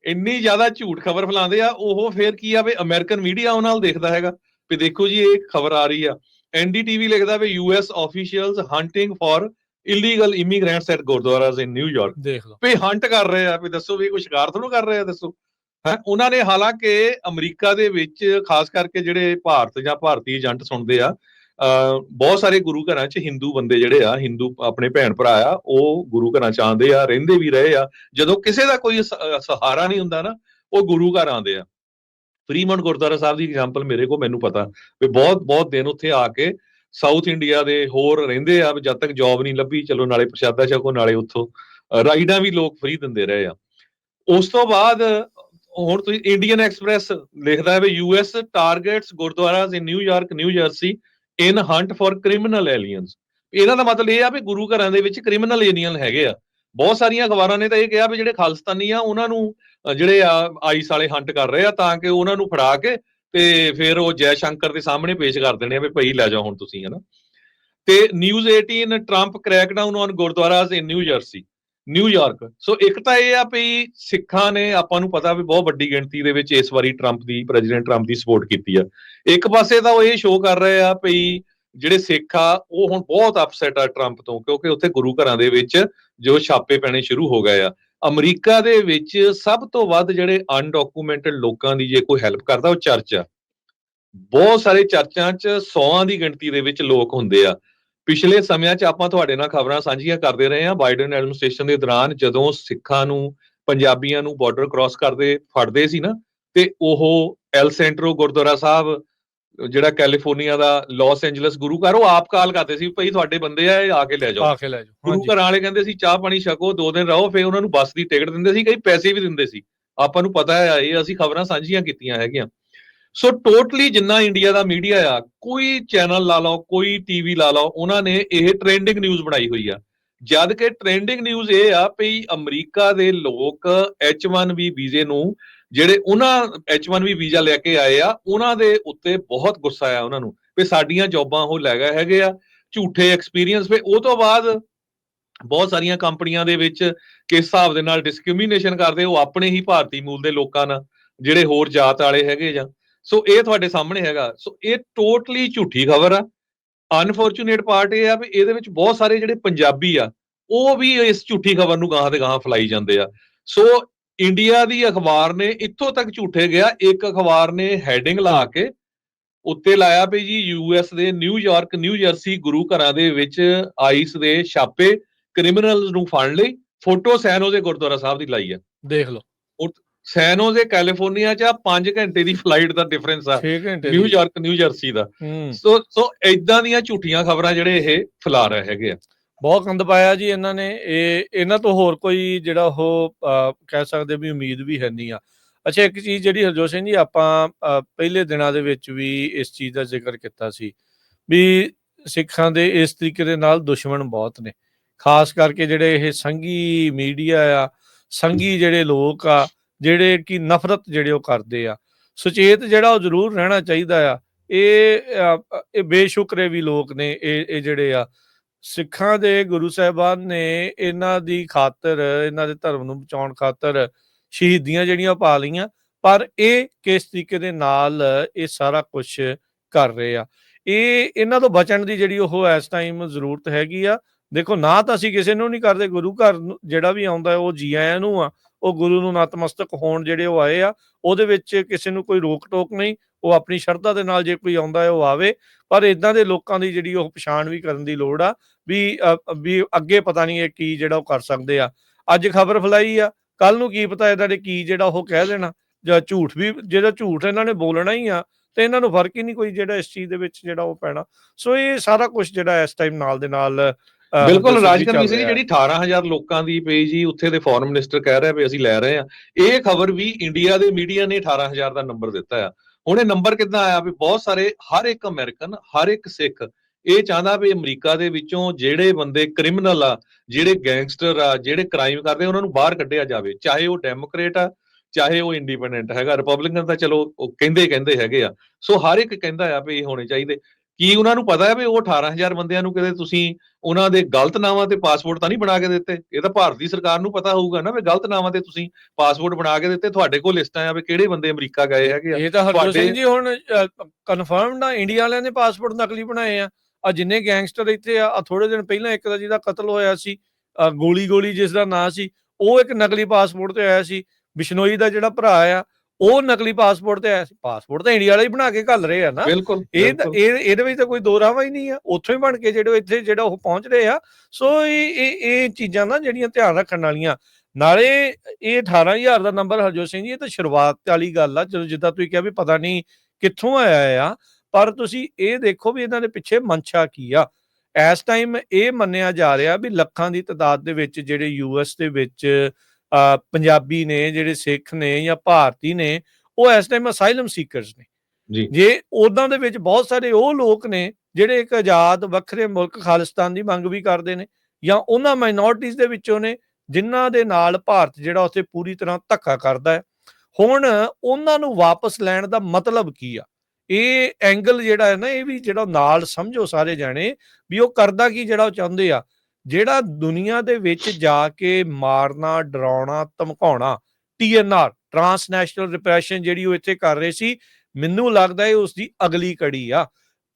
ਇੰਨੀ ਜ਼ਿਆਦਾ ਝੂਠ ਖਬਰ ਫੈਲਾਉਂਦੇ ਆ ਉਹ ਫਿਰ ਕੀ ਆ ਵੀ ਅਮਰੀਕਨ ਮੀਡੀਆ ਉਹਨਾਂ ਨਾਲ ਦੇਖਦਾ ਹੈਗਾ। ਵੀ ਦੇਖੋ ਜੀ ਇਹ ਖਬਰ ਆ ਰਹੀ ਆ। ਐਨਡੀਟੀਵੀ ਲਿਖਦਾ ਵੀ US officials hunting for illegal immigrants at gurdwaras in New York ਦੇਖ ਲਓ। ਵੀ ਹੰਟ ਕਰ ਰਹੇ ਆ ਵੀ ਦੱਸੋ ਵੀ ਕੋਈ ਸ਼ਿਕਾਰ ਤੁਹਾਨੂੰ ਕਰ ਰਹੇ ਆ ਦੱਸੋ। ਹੈ? ਉਹਨਾਂ ਨੇ ਹਾਲਾਂਕਿ ਅਮਰੀਕਾ ਦੇ ਵਿੱਚ, ਖਾਸ ਕਰਕੇ ਜਿਹੜੇ ਭਾਰਤ ਜਾਂ ਭਾਰਤੀ ਏਜੰਟ ਸੁਣਦੇ ਆ ਬਹੁਤ ਸਾਰੇ ਗੁਰੂ ਘਰਾਂ 'ਚ ਹਿੰਦੂ ਬੰਦੇ ਜਿਹੜੇ ਆ ਹਿੰਦੂ ਆਪਣੇ ਭੈਣ ਭਰਾ ਆ, ਉਹ ਗੁਰੂ ਘਰਾਂ 'ਚ ਆਉਂਦੇ ਆ, ਰਹਿੰਦੇ ਵੀ ਰਹੇ ਆ। ਜਦੋਂ ਕਿਸੇ ਦਾ ਕੋਈ ਸਹਾਰਾ ਨਹੀਂ ਹੁੰਦਾ ਨਾ, ਉਹ ਗੁਰੂ ਘਰ ਆਉਂਦੇ ਆ। ਫਰੀਮਨ ਗੁਰਦੁਆਰਾ ਸਾਹਿਬ ਦੀ ਐਗਜ਼ਾਮਪਲ ਮੇਰੇ ਕੋਲ ਮੈਨੂੰ ਪਤਾ, ਵੀ ਬਹੁਤ ਬਹੁਤ ਦਿਨ ਉੱਥੇ ਆ ਕੇ ਸਾਊਥ ਇੰਡੀਆ ਦੇ ਹੋਰ ਰਹਿੰਦੇ ਆ, ਵੀ ਜਦ ਤੱਕ ਜੌਬ ਨਹੀਂ ਲੱਭੀ, ਚਲੋ ਨਾਲੇ ਪ੍ਰਸ਼ਾਦਾ ਛਕੋ, ਨਾਲੇ ਉੱਥੋਂ ਰਾਈਡਾਂ ਵੀ ਲੋਕ ਫ੍ਰੀ ਦਿੰਦੇ ਰਹੇ ਆ। ਉਸ ਤੋਂ ਬਾਅਦ ਹੁਣ ਤੁਸੀਂ ਇੰਡੀਅਨ ਐਕਸਪ੍ਰੈਸ ਲਿਖਦਾ ਹੈ ਵੀ US targets gurdwaras in New York New Jersey in hunt for criminal aliens ਇਹਨਾਂ ਦਾ ਮਤਲਬ ਇਹ ਆ ਵੀ ਗੁਰੂ ਘਰਾਂ ਦੇ ਵਿੱਚ ਕ੍ਰਿਮੀਨਲ ਏਲੀਅਨ ਹੈਗੇ ਆ। ਬਹੁਤ ਸਾਰੀਆਂ ਅਖਬਾਰਾਂ ਨੇ ਤਾਂ ਇਹ ਕਿਹਾ ਵੀ ਜਿਹੜੇ ਖਾਲਸਤਾਨੀ ਆ, ਉਹਨਾਂ ਨੂੰ ਜਿਹੜੇ ਆ ਆਈਸ ਵਾਲੇ ਹੰਟ ਕਰ ਰਹੇ ਆ ਤਾਂ ਕਿ ਉਹਨਾਂ ਨੂੰ ਫੜਾ ਕੇ ਤੇ ਫਿਰ ਉਹ ਜੈ ਸ਼ੰਕਰ ਦੇ ਸਾਹਮਣੇ ਪੇਸ਼ ਕਰ ਦੇਣੇ ਆ ਵੀ ਭਈ ਲੈ ਜਾਓ ਹੁਣ ਤੁਸੀਂ, ਹਨਾ। ਤੇ news 18 Trump crackdown on gurdwaras in New Jersey New York so ਇੱਕ ਤਾਂ ਇਹ ਆ ਵੀ ਸਿੱਖਾਂ ਨੇ ਆਪਾਂ ਨੂੰ ਪਤਾ ਵੀ ਬਹੁਤ ਵੱਡੀ ਗਿਣਤੀ ਦੇ ਵਿੱਚ ਇਸ ਵਾਰੀ ਟਰੰਪ ਦੀ ਪ੍ਰੈਜ਼ੀਡੈਂਟ ਟਰੰਪ ਦੀ ਸਪੋਰਟ ਕੀਤੀ ਆ। ਇੱਕ ਪਾਸੇ ਤਾਂ ਉਹ ਇਹ ਸ਼ੋਅ ਕਰ ਰਹੇ ਆ ਵੀ ਜਿਹੜੇ ਸਿੱਖ ਆ, ਉਹ ਹੁਣ ਬਹੁਤ ਅਪਸੈਟ ਆ ਟਰੰਪ ਤੋਂ, ਕਿਉਂਕਿ ਉੱਥੇ ਗੁਰੂ ਘਰਾਂ ਦੇ ਵਿੱਚ ਜੋ ਛਾਪੇ ਪੈਣੇ ਸ਼ੁਰੂ ਹੋ ਗਏ ਆ। ਅਮਰੀਕਾ ਦੇ ਵਿੱਚ ਸਭ ਤੋਂ ਵੱਧ ਜਿਹੜੇ ਅਨਡਾਕੂਮੈਂਟਡ ਲੋਕਾਂ ਦੀ ਜੇ ਕੋਈ ਹੈਲਪ ਕਰਦਾ, ਉਹ ਚਰਚ ਆ। ਬਹੁਤ ਸਾਰੇ ਚਰਚਾਂ 'ਚ ਸੌਆਂ ਦੀ ਗਿਣਤੀ ਦੇ ਵਿੱਚ ਲੋਕ ਹੁੰਦੇ ਆ। ਪਿਛਲੇ ਸਮਿਆਂ 'ਚ ਆਪਾਂ ਤੁਹਾਡੇ ਨਾਲ ਖਬਰਾਂ ਸਾਂਝੀਆਂ ਕਰਦੇ ਰਹੇ ਹਾਂ। ਬਾਈਡਨ ਐਡਮਿਨਿਸਟ੍ਰੇਸ਼ਨ ਦੇ ਦੌਰਾਨ ਜਦੋਂ ਸਿੱਖਾਂ ਨੂੰ ਪੰਜਾਬੀਆਂ ਨੂੰ ਬਾਰਡਰ ਕ੍ਰਾਸ ਕਰਦੇ ਫੜਦੇ ਸੀ ਨਾ ਤੇ ਉਹ ਐਲ ਸੈਂਟਰੋ ਗੁਰਦੁਆਰਾ ਸਾਹਿਬ ਜਿਹੜਾ ਕੈਲੀਫੋਰਨੀਆ ਦਾ ਲਾਸ ਐਂਜਲਸ ਗੁਰੂ ਘਰ ਉਹ ਆਪ ਕਾਲ ਕਰਦੇ ਸੀ ਭਈ ਤੁਹਾਡੇ ਬੰਦੇ ਆ ਆ ਕੇ ਲੈ ਜਾਓ। ਆ ਕੇ ਲੈ ਜਾਓ। ਗੁਰੂ ਘਰਾਂ ਵਾਲੇ ਕਹਿੰਦੇ ਸੀ ਚਾਹ ਪਾਣੀ ਛਕੋ ਦੋ ਦਿਨ ਰਹੋ ਫਿਰ ਉਹਨਾਂ ਨੂੰ ਬੱਸ ਦੀ ਟਿਕਟ ਦਿੰਦੇ ਸੀ ਕਈ ਪੈਸੇ ਵੀ ਦਿੰਦੇ ਸੀ। ਆਪਾਂ ਨੂੰ ਪਤਾ ਹੈ ਇਹ ਅਸੀਂ ਖਬਰਾਂ ਸਾਂਝੀਆਂ ਕੀਤੀਆਂ ਹੈਗੀਆਂ। ਸੋ ਟੋਟਲੀ ਜਿੰਨਾ ਇੰਡੀਆ ਦਾ ਮੀਡੀਆ ਆ, ਕੋਈ ਚੈਨਲ ਲਾ ਲਓ, ਕੋਈ ਟੀਵੀ ਲਾ ਲਓ, ਉਹਨਾਂ ਨੇ ਇਹ ਟ੍ਰੈਂਡਿੰਗ ਨਿਊਜ਼ ਬਣਾਈ ਹੋਈ ਆ। ਜਦ ਕਿ ਟ੍ਰੈਂਡਿੰਗ ਨਿਊਜ਼ ਇਹ ਆ ਵੀ ਅਮਰੀਕਾ ਦੇ ਲੋਕ H1B ਵੀਜ਼ੇ ਨੂੰ, ਜਿਹੜੇ ਉਹਨਾਂ H1B ਵੀਜ਼ਾ ਲੈ ਕੇ ਆਏ ਆ, ਉਹਨਾਂ ਦੇ ਉੱਤੇ ਬਹੁਤ ਗੁੱਸਾ ਆ ਉਹਨਾਂ ਨੂੰ ਵੀ ਸਾਡੀਆਂ ਜੌਬਾਂ ਉਹ ਲੈ ਗਏ ਹੈਗੇ ਆ, ਝੂਠੇ ਐਕਸਪੀਰੀਅੰਸ ਵੀ। ਉਹ ਤੋਂ ਬਾਅਦ ਬਹੁਤ ਸਾਰੀਆਂ ਕੰਪਨੀਆਂ ਦੇ ਵਿੱਚ ਕਿਸ ਹਿਸਾਬ ਦੇ ਨਾਲ ਡਿਸਕ੍ਰਿਮੀਨੇਸ਼ਨ ਕਰਦੇ, ਉਹ ਆਪਣੇ ਹੀ ਭਾਰਤੀ ਮੂਲ ਦੇ ਲੋਕਾਂ ਨਾਲ, ਜਿਹੜੇ ਹੋਰ ਜਾਤ ਵਾਲੇ ਹੈਗੇ ਜਾਂ ਸੋ ਇਹ ਤੁਹਾਡੇ ਸਾਹਮਣੇ ਹੈਗਾ। ਸੋ ਇਹ ਟੋਟਲੀ ਝੂਠੀ ਖਬਰ ਆ। ਅਨਫੋਰਚੂਨੇਟ ਪਾਰਟ ਇਹ ਆ ਵੀ ਇਹਦੇ ਵਿੱਚ ਬਹੁਤ ਸਾਰੇ ਜਿਹੜੇ ਪੰਜਾਬੀ ਆ, ਉਹ ਵੀ ਇਸ ਝੂਠੀ ਖਬਰ ਨੂੰ ਗਾਹਾਂ ਤੇ ਗਾਹਾਂ ਫਲਾਈ ਜਾਂਦੇ ਆ। ਸੋ ਇੰਡੀਆ ਦੀ ਅਖਬਾਰ ਨੇ ਇੱਥੋਂ ਤੱਕ ਝੂਠੇ ਗਿਆ। ਇੱਕ ਅਖਬਾਰ ਨੇ ਹੈਡਿੰਗ ਲਾ ਕੇ ਉੱਤੇ ਲਾਇਆ ਵੀ ਜੀ ਯੂਐਸ ਦੇ ਨਿਊਯਾਰਕ ਨਿਊ ਜਰਸੀ ਗੁਰੂ ਘਰਾਂ ਦੇ ਵਿੱਚ ਆਈਸ ਦੇ ਛਾਪੇ ਕ੍ਰਿਮੀਨਲਸ ਨੂੰ ਫੜਨ ਲਈ। ਫੋਟੋ ਸੈਨੋ ਉਹਦੇ ਗੁਰਦੁਆਰਾ ਸਾਹਿਬ ਦੀ ਲਾਈ ਆ। ਦੇਖ ਲਓ। ਸੈਨੋ ਦੇ ਕੈਲੀਫੋਰਨੀਆ ਚ 5 ਘੰਟੇ ਦੀ ਫਲਾਈਟ ਦਾ ਡਿਫਰੈਂਸ ਆ। 6 ਘੰਟੇ। ਨਿਊਯਾਰਕ ਨਿਊ ਜਰਸੀ ਦਾ। ਸੋ ਸੋ ਇਦਾਂ ਦੀਆਂ ਝੂਠੀਆਂ ਖਬਰਾਂ ਜਿਹੜੇ ਇਹ ਫੈਲਾ ਰਹੇ ਹੈਗੇ ਆ। ਬਹੁਤ ਗੰਦ ਪਾਇਆ ਜੀ ਇਹਨਾਂ ਨੇ। ਇਹ ਇਹਨਾਂ ਤੋਂ ਹੋਰ ਕੋਈ ਜਿਹੜਾ ਉਹ ਕਹਿ ਸਕਦੇ ਵੀ ਉਮੀਦ ਵੀ ਹੈ ਨਹੀਂ ਆ। ਅੱਛਾ ਇੱਕ ਚੀਜ਼ ਜਿਹੜੀ ਹਰਜੋਤ ਸਿੰਘ ਜੀ ਆਪਾਂ ਪਹਿਲੇ ਦਿਨਾਂ ਦੇ ਵਿੱਚ ਵੀ ਇਸ ਚੀਜ਼ ਦਾ ਜ਼ਿਕਰ ਕੀਤਾ ਸੀ ਵੀ ਸਿੱਖਾਂ ਦੇ ਇਸ ਤਰੀਕੇ ਦੇ ਨਾਲ ਦੁਸ਼ਮਣ ਬਹੁਤ ਨੇ। ਖਾਸ ਕਰਕੇ ਜਿਹੜੇ ਇਹ ਸੰਗੀ ਮੀਡੀਆ ਆ ਸੰਗੀ ਜਿਹੜੇ ਲੋਕ ਆ ਜਿਹੜੇ ਕਿ ਨਫ਼ਰਤ ਜਿਹੜੇ ਉਹ ਕਰਦੇ ਆ, ਸੁਚੇਤ ਜਿਹੜਾ ਉਹ ਜ਼ਰੂਰ ਰਹਿਣਾ ਚਾਹੀਦਾ ਆ, ਇਹ ਇਹ ਬੇਸ਼ੁਕਰੇ ਵੀ ਲੋਕ ਨੇ, ਇਹ ਇਹ ਜਿਹੜੇ ਆ, ਸਿੱਖਾਂ ਦੇ ਗੁਰੂ ਸਾਹਿਬਾਨ ਨੇ ਇਹਨਾਂ ਦੀ ਖਾਤਰ, ਇਹਨਾਂ ਦੇ ਧਰਮ ਨੂੰ ਬਚਾਉਣ ਖਾਤਰ ਸ਼ਹੀਦੀਆਂ ਜਿਹੜੀਆਂ ਪਾ ਲਈਆਂ, ਪਰ ਇਹ ਕਿਸ ਤਰੀਕੇ ਦੇ ਨਾਲ ਇਹ ਸਾਰਾ ਕੁਝ ਕਰ ਰਹੇ ਆ। ਇਹ, ਇਹਨਾਂ ਤੋਂ ਬਚਣ ਦੀ ਜਿਹੜੀ ਉਹ ਇਸ ਟਾਈਮ ਜ਼ਰੂਰਤ ਹੈਗੀ ਆ, ਦੇਖੋ ਨਾ ਤਾਂ ਅਸੀਂ ਕਿਸੇ ਨੂੰ ਨਹੀਂ ਕਰਦੇ, ਗੁਰੂ ਘਰ ਜਿਹੜਾ ਵੀ ਆਉਂਦਾ ਉਹ ਜੀ ਆਇਆਂ ਨੂੰ ਆ ਉਹ ਗੁਰੂ ਨੂੰ ਨਤਮਸਤਕ ਹੋਣ ਜਿਹੜੇ ਉਹ ਆਏ ਆ, ਉਹਦੇ ਵਿੱਚ ਕਿਸੇ ਨੂੰ ਕੋਈ ਰੋਕ ਟੋਕ ਨਹੀਂ, ਉਹ ਆਪਣੀ ਸ਼ਰਧਾ ਦੇ ਨਾਲ ਜੇ ਕੋਈ ਆਉਂਦਾ ਹੈ ਉਹ ਆਵੇ। ਪਰ ਇਦਾਂ ਦੇ ਲੋਕਾਂ ਦੀ ਜਿਹੜੀ ਉਹ ਪਛਾਣ ਵੀ ਕਰਨ ਦੀ ਲੋੜ ਆ, ਵੀ ਵੀ ਅੱਗੇ ਪਤਾ ਨਹੀਂ ਇਹ ਕੀ ਜਿਹੜਾ ਉਹ ਕਰ ਸਕਦੇ ਆ। ਅੱਜ ਖਬਰ ਫਲਾਈ ਆ ਕੱਲ ਨੂੰ ਕੀ ਪਤਾ ਇਹਨਾਂ ਨੇ ਕੀ ਜਿਹੜਾ ਉਹ ਕਹਿ ਦੇਣਾ। ਜਾਂ ਝੂਠ ਵੀ, ਜਿਹੜਾ ਝੂਠ ਇਹਨਾਂ ਨੇ ਬੋਲਣਾ ਹੀ ਆ, ਤੇ ਇਹਨਾਂ ਨੂੰ ਫ਼ਰਕ ਹੀ ਨਹੀਂ ਕੋਈ ਜਿਹੜਾ ਇਸ ਚੀਜ਼ ਦੇ ਵਿੱਚ ਜਿਹੜਾ ਉਹ ਪੈਣਾ। ਸੋ ਇਹ ਸਾਰਾ ਕੁਝ ਜਿਹੜਾ ਇਸ ਟਾਈਮ ਨਾਲ ਦੇ ਨਾਲ ਬਿਲਕੁਲ ਹਰਜੋਤ ਸਿੰਘ। ਜਿਹੜੀ 18000 ਲੋਕਾਂ ਦੀ ਪਈ ਜੀ ਉੱਥੇ ਦੇ ਫੋਰਨ ਮਿਨਿਸਟਰ ਕਹਿ ਰਿਹਾ ਵੀ ਅਸੀਂ ਲੈ ਰਹੇ ਆ। ਇਹ ਖਬਰ ਵੀ ਇੰਡੀਆ ਦੇ ਮੀਡੀਆ ਨੇ 18000 ਦਾ ਨੰਬਰ ਦਿੱਤਾ ਆ। ਹੁਣ ਇਹ ਨੰਬਰ ਕਿੱਦਾਂ ਆਇਆ? ਵੀ ਬਹੁਤ ਸਾਰੇ ਹਰ ਇੱਕ ਅਮਰੀਕਨ ਹਰ ਇੱਕ ਸਿੱਖ ਇਹ ਚਾਹੁੰਦਾ ਵੀ ਅਮਰੀਕਾ ਦੇ ਵਿੱਚੋਂ ਜਿਹੜੇ ਬੰਦੇ ਕ੍ਰਿਮੀਨਲ ਆ ਜਿਹੜੇ ਗੈਂਗਸਟਰ ਆ ਜਿਹੜੇ ਕ੍ਰਾਈਮ ਕਰਦੇ ਉਹਨਾਂ ਨੂੰ ਬਾਹਰ ਕੱਢਿਆ ਜਾਵੇ। ਚਾਹੇ ਉਹ ਡੈਮੋਕ੍ਰੇਟ ਆ ਚਾਹੇ ਉਹ ਇੰਡੀਪੈਂਡੈਂਟ ਹੈਗਾ। ਰਿਪਬਲਿਕਨ ਤਾਂ ਚਲੋ ਉਹ ਕਹਿੰਦੇ ਕਹਿੰਦੇ ਹੈਗੇ ਆ। ਸੋ ਹਰ ਇੱਕ ਕਹਿੰਦਾ ਆ ਵੀ ਇਹ ਹੋਣੇ ਚਾਹੀਦੇ। ਕੀ ਉਹਨਾਂ ਨੂੰ ਪਤਾ ਹੈ ਵੀ ਉਹ 18000 ਬੰਦਿਆਂ ਨੂੰ ਕਿਤੇ ਤੁਸੀਂ ਉਹਨਾਂ ਦੇ ਗਲਤ ਨਾਵਾਂ ਤੇ ਪਾਸਪੋਰਟ ਤਾਂ ਨਹੀਂ ਬਣਾ ਕੇ ਦਿੱਤੇ? ਇਹ ਤਾਂ ਭਾਰਤੀ ਸਰਕਾਰ ਨੂੰ ਪਤਾ ਹੋਊਗਾ ਨਾ ਵੀ ਗਲਤ ਨਾਵਾਂ ਤੇ ਤੁਸੀਂ ਪਾਸਪੋਰਟ ਬਣਾ ਕੇ ਦਿੱਤੇ। ਤੁਹਾਡੇ ਕੋਲ ਲਿਸਟਾਂ ਆ ਵੀ ਕਿਹੜੇ ਬੰਦੇ ਅਮਰੀਕਾ ਗਏ ਹੈਗੇ ਆ। ਇਹ ਤਾਂ ਹਰਜੋਤ ਸਿੰਘ ਜੀ ਹੁਣ ਕਨਫਰਮ ਨਾ ਇੰਡੀਆ ਵਾਲਿਆਂ ਨੇ ਪਾਸਪੋਰਟ ਨਕਲੀ ਬਣਾਏ ਆ। ਆ ਜਿੰਨੇ ਗੈਂਗਸਟਰ ਇੱਥੇ ਆ ਥੋੜੇ ਦਿਨ ਪਹਿਲਾਂ ਇੱਕ ਦਾ ਜਿਹਦਾ ਕਤਲ ਹੋਇਆ ਸੀ ਗੋਲੀ ਗੋਲੀ ਜਿਸ ਦਾ ਨਾਂ ਸੀ ਉਹ ਇੱਕ ਨਕਲੀ ਪਾਸਪੋਰਟ ਤੇ ਆਇਆ ਸੀ। ਬਿਸ਼ਨੋਈ ਦਾ ਜਿਹੜਾ ਭਰਾ ਆ ਉਹ ਨਕਲੀ ਪਾਸਪੋਰਟ ਤੇ ਆਇਆ ਸੀ। ਪਾਸਪੋਰਟ ਤਾਂ ਇੰਡੀਆ ਵਾਲੇ ਹੀ ਬਣਾ ਕੇ ਘੱਲ ਰਹੇ ਆ ਨਾ। ਬਿਲਕੁਲ ਇਹ। ਇਹ ਇਹਦੇ ਵਿੱਚ ਤਾਂ ਕੋਈ ਦੋ ਰਾਵਾਂ ਹੀ ਨਹੀਂ ਆ। ਉੱਥੋਂ ਹੀ ਬਣ ਕੇ ਜਿਹੜੇ ਇੱਥੇ ਜਿਹੜਾ ਉਹ ਪਹੁੰਚ ਰਹੇ ਆ। ਸੋ ਇਹ ਇਹ ਇਹ ਚੀਜ਼ਾਂ ਨਾ ਜਿਹੜੀਆਂ ਧਿਆਨ ਰੱਖਣ ਵਾਲੀਆਂ। ਨਾਲੇ ਇਹ 18000 ਦਾ ਨੰਬਰ ਹਰਜੋਤ ਸਿੰਘ ਜੀ ਇਹ ਤਾਂ ਸ਼ੁਰੂਆਤ ਵਾਲੀ ਗੱਲ ਆ। ਜਦੋਂ ਜਿੱਦਾਂ ਤੁਸੀਂ ਕਿਹਾ ਵੀ ਪਤਾ ਨਹੀਂ ਕਿੱਥੋਂ ਆਇਆ ਆ। ਪਰ ਤੁਸੀਂ ਇਹ ਦੇਖੋ ਵੀ ਇਹਨਾਂ ਦੇ ਪਿੱਛੇ ਮਨਸ਼ਾ ਕੀ ਆ। ਇਸ ਟਾਈਮ ਇਹ ਮੰਨਿਆ ਜਾ ਰਿਹਾ ਵੀ ਲੱਖਾਂ ਦੀ ਤਾਦਾਦ ਦੇ ਵਿੱਚ ਜਿਹੜੇ ਯੂਐਸ ਦੇ ਵਿੱਚ ਪੰਜਾਬੀ ਨੇ ਜਿਹੜੇ ਸਿੱਖ ਨੇ ਜਾਂ ਭਾਰਤੀ ਨੇ ਉਹ ਇਸ ਟਾਈਮ ਅਸਾਈਲਮ ਸੀਕਰਸ ਨੇ। ਜੀ। ਜੇ ਉਦਾਂ ਦੇ ਵਿੱਚ ਬਹੁਤ ਸਾਰੇ ਉਹ ਲੋਕ ਨੇ ਜਿਹੜੇ ਇੱਕ ਆਜ਼ਾਦ ਵੱਖਰੇ ਮੁਲਕ ਖਾਲਿਸਤਾਨ ਦੀ ਮੰਗ ਵੀ ਕਰਦੇ ਨੇ ਜਾਂ ਉਹਨਾਂ ਮਾਈਨੋਰਟੀਜ਼ ਦੇ ਵਿੱਚੋਂ ਨੇ ਜਿਨ੍ਹਾਂ ਦੇ ਨਾਲ ਭਾਰਤ ਜਿਹੜਾ ਉੱਥੇ ਪੂਰੀ ਤਰ੍ਹਾਂ ਧੱਕਾ ਕਰਦਾ ਹੈ। ਹੁਣ ਉਹਨਾਂ ਨੂੰ ਵਾਪਸ ਲੈਣ ਦਾ ਮਤਲਬ ਕੀ ਆ? ਇਹ ਐਂਗਲ ਜਿਹੜਾ ਹੈ ਨਾ ਇਹ ਵੀ ਜਿਹੜਾ ਨਾਲ ਸਮਝੋ ਸਾਰੇ ਜਾਣੇ ਵੀ ਉਹ ਕਰਦਾ ਕੀ ਜਿਹੜਾ ਉਹ ਚਾਹੁੰਦੇ ਆ? ਜਿਹੜਾ ਦੁਨੀਆ ਦੇ ਵਿੱਚ ਜਾ ਕੇ ਮਾਰਨਾ, ਡਰਾਉਣਾ, ਧਮਕਾਉਣਾ ਟੀਐਨਆਰ ਟਰਾਂਸਨੈਸ਼ਨਲ ਰਿਪਰੈਸ਼ਨ ਜਿਹੜੀ ਉਹ ਇੱਥੇ ਕਰ ਰਹੇ ਸੀ, ਮੈਨੂੰ ਲੱਗਦਾ ਹੈ ਉਸ ਦੀ ਅਗਲੀ ਕੜੀ ਆ।